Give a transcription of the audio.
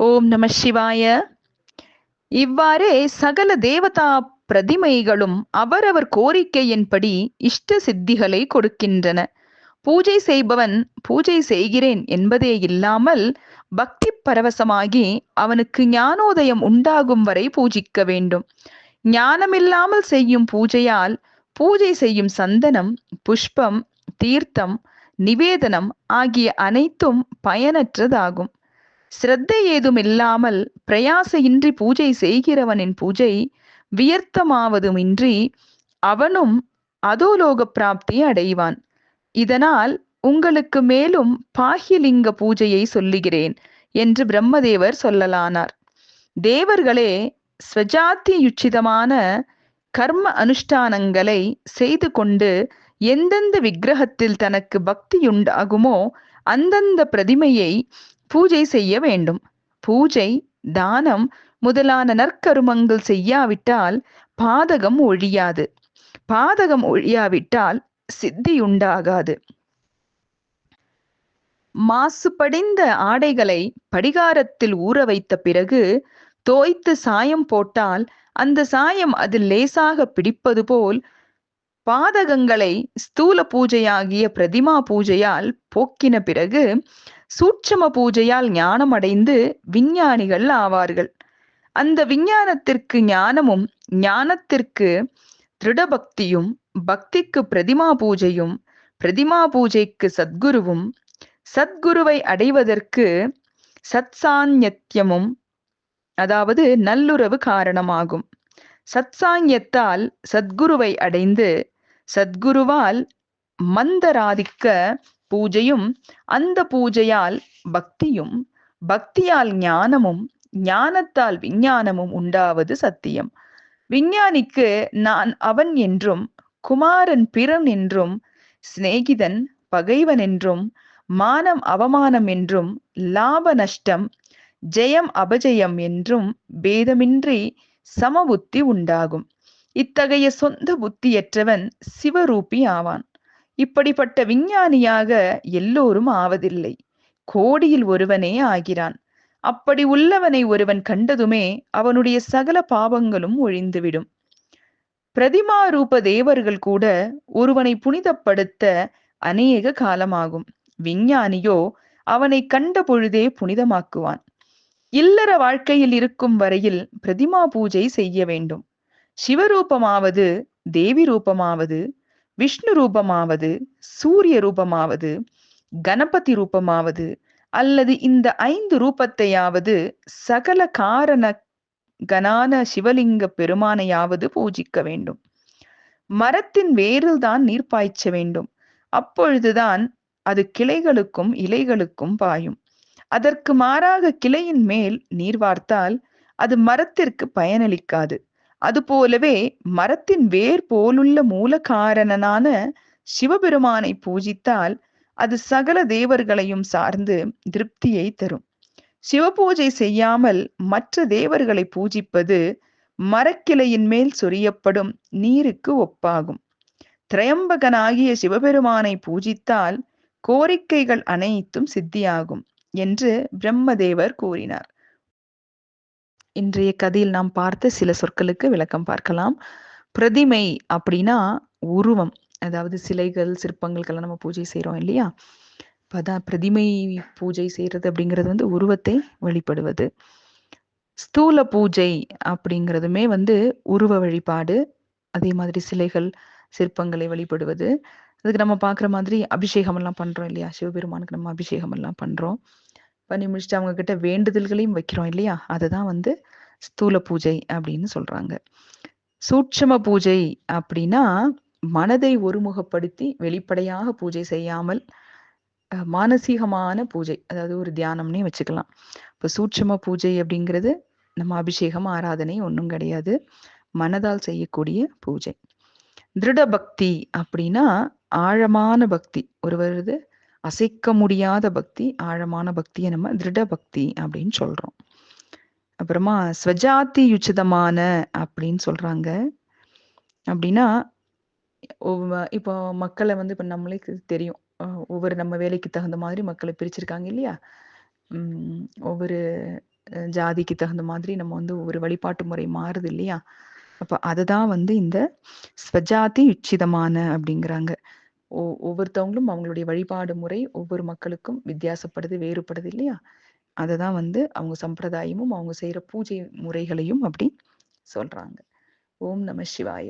ஓம் நம சிவாய. இவ்வாறே சகல தேவதா பிரதிமைகளும் அவரவர் கோரிக்கையின்படி இஷ்ட சித்திகளை கொடுக்கின்றன. பூஜை செய்பவன் பூஜை செய்கிறேன் என்பதே இல்லாமல் பக்தி பரவசமாகி அவனுக்கு ஞானோதயம் உண்டாகும் வரை பூஜிக்க வேண்டும். ஞானமில்லாமல் செய்யும் பூஜையால் பூஜை செய்யும் சந்தனம் புஷ்பம் தீர்த்தம் நிவேதனம் ஆகிய அனைத்தும் பயனற்றதாகும். சிரத்தை ஏதும் இல்லாமல் பிரயாசையின்றி பூஜை செய்கிறவனின் பூஜை வியர்த்தமாவதுமின்றி அவனும் அதோலோக பிராப்தி அடைவான். இதனால் உங்களுக்கு மேலும் பாஹ்யலிங்க பூஜையை சொல்லுகிறேன் என்று பிரம்மதேவர் சொல்லலானார். தேவர்களே ஸ்வஜாத்தியுச்சிதமான கர்ம அனுஷ்டானங்களை செய்து கொண்டு எந்தெந்த விக்கிரகத்தில் தனக்கு பக்தியுண்டாகுமோ அந்தந்த பிரதிமையை பூஜை செய்ய வேண்டும். பூஜை தானம் முதலான நற்கருமங்கள் செய்யாவிட்டால் பாதகம் ஒழியாது. பாதகம் ஒழியாவிட்டால் சித்தி உண்டாகாது மாசுபடிந்த ஆடைகளை படிகாரத்தில் ஊற வைத்த பிறகு தோய்த்து சாயம் போட்டால் அந்த சாயம் அதில் லேசாக பிடிப்பது போல் பாதகங்களை ஸ்தூல பூஜையாகிய பிரதிமா பூஜையால் போக்கின பிறகு சூட்சம பூஜையால் ஞானம் அடைந்து விஞ்ஞானிகள் ஆவார்கள். அந்த விஞ்ஞானத்திற்கு ஞானமும் ஞானத்திற்கு திருடபக்தியும் பக்திக்கு பிரதிமா பூஜையும் பிரதிமா பூஜைக்கு சத்குருவும் சத்குருவை அடைவதற்கு சத்சாநியத்தியமும் அதாவது நல்லுறவு காரணமாகும். சத்சாங்கியத்தால் சத்குருவை அடைந்து சத்குருவால் மந்தராதிக்க பூஜையும் அந்த பூஜையால் பக்தியும் பக்தியால் ஞானமும் ஞானத்தால் விஞ்ஞானமும் உண்டாவது சத்தியம். விஞ்ஞானிக்கு நான் அவன் என்றும் குமாரன் பிறன் என்றும் சிநேகிதன் பகைவன் என்றும் மானம் அவமானம் என்றும் லாப நஷ்டம் ஜெயம் அபஜயம் என்றும் பேதமின்றி சமபுத்தி உண்டாகும். இத்தகைய சொந்த புத்தியற்றவன் சிவரூபி ஆவான். இப்படிப்பட்ட விஞ்ஞானியாக எல்லோரும் ஆவதில்லை. கோடியில் ஒருவனே ஆகிறான். அப்படி உள்ளவனை ஒருவன் கண்டதுமே அவனுடைய சகல பாவங்களும் ஒழிந்துவிடும். பிரதிமா ரூப தேவர்கள் கூட ஒருவனை புனிதப்படுத்த அநேக காலமாகும். விஞ்ஞானியோ அவனை கண்ட பொழுதே புனிதமாக்குவான். இல்லற வாழ்க்கையில் இருக்கும் வரையில் பிரதிமா பூஜை செய்ய வேண்டும். சிவரூபமாவது தேவி ரூபமாவது விஷ்ணு ரூபமாவது சூரிய ரூபமாவது கணபதி ரூபமாவது அல்லது இந்த ஐந்து ரூபத்தையாவது சகல காரண கனான சிவலிங்க பெருமானையாவது பூஜிக்க வேண்டும். மரத்தின் வேரில் தான் நீர் பாய்ச்ச வேண்டும். அப்பொழுதுதான் அது கிளைகளுக்கும் இலைகளுக்கும் பாயும். அதற்கு மாறாக கிளையின் மேல் நீர் வார்த்தால் அது மரத்திற்கு பயனளிக்காது. அதுபோலவே மரத்தின் வேர் போலுள்ள மூல காரணனான சிவபெருமானை பூஜித்தால் அது சகல தேவர்களையும் சார்ந்து திருப்தியை தரும். சிவபூஜை செய்யாமல் மற்ற தேவர்களை பூஜிப்பது மரக்கிளையின் மேல் சொரியப்படும் நீருக்கு ஒப்பாகும். திரையம்பகனாகிய சிவபெருமானை பூஜித்தால் கோரிக்கைகள் அனைத்தும் சித்தியாகும் என்று பிரம்மதேவர் கூறினார். இன்றைய கதையில் நாம் பார்த்த சில சொற்களுக்கு விளக்கம் பார்க்கலாம். பிரதிமை அப்படின்னா உருவம். அதாவது சிலைகள் சிற்பங்களுக்கெல்லாம் நம்ம பூஜை செய்கிறோம் இல்லையா? இப்போ அதான் பிரதிமை பூஜை செய்கிறது அப்படிங்கிறது வந்து உருவத்தை வழிபடுவது ஸ்தூல பூஜை அப்படிங்கிறதுமே வந்து உருவ வழிபாடு. அதே மாதிரி சிலைகள் சிற்பங்களை வழிபடுவது அதுக்கு நம்ம பார்க்குற மாதிரி அபிஷேகம் எல்லாம் பண்ணுறோம் இல்லையா? சிவபெருமானுக்கு நம்ம அபிஷேகம் எல்லாம் பண்ணுறோம் பண்ணி முடிச்சுட்டு அவங்க கிட்ட வேண்டுதல்களையும் வைக்கிறோம் இல்லையா? அதுதான் வந்து ஸ்தூல பூஜை அப்படின்னு சொல்றாங்க. சூட்சம பூஜை அப்படின்னா மனதை ஒருமுகப்படுத்தி வெளிப்படையாக பூஜை செய்யாமல் மானசீகமான பூஜை அதாவது ஒரு தியானம்னே வச்சுக்கலாம். இப்போ சூட்சம பூஜை அப்படிங்கிறது நம்ம அபிஷேகம் ஆராதனை ஒன்றும் கிடையாது. மனதால் செய்யக்கூடிய பூஜை. திருட பக்தி அப்படின்னா ஆழமான பக்தி. ஒருவரது அசைக்க முடியாத பக்தி ஆழமான பக்தியை நம்ம திருட பக்தி அப்படின்னு சொல்றோம். அப்புறமா ஸ்வஜாதி யுச்சிதமான அப்படின்னு சொல்றாங்க. அப்படின்னா இப்போ மக்களை வந்து இப்போ நம்மளுக்கு தெரியும். ஒவ்வொரு நம்ம வேலைக்கு தகுந்த மாதிரி மக்களை பிரிச்சிருக்காங்க இல்லையா? ஒவ்வொரு ஜாதிக்கு தகுந்த மாதிரி நம்ம வந்து ஒரு வழிபாட்டு முறை மாறுது இல்லையா? அப்போ அதுதான் வந்து இந்த ஸ்வஜாதி உச்சிதமான அப்படிங்கிறாங்க. ஒவ்வொருத்தவங்களும் அவங்களுடைய வழிபாடு முறை ஒவ்வொரு மக்களுக்கும் வித்தியாசப்படுது வேறுபடுது இல்லையா? அததான் வந்து அவங்க சம்பிரதாயமும் அவங்க செய்யற பூஜை முறைகளையும் அப்படி சொல்றாங்க. ஓம் நம சிவாய.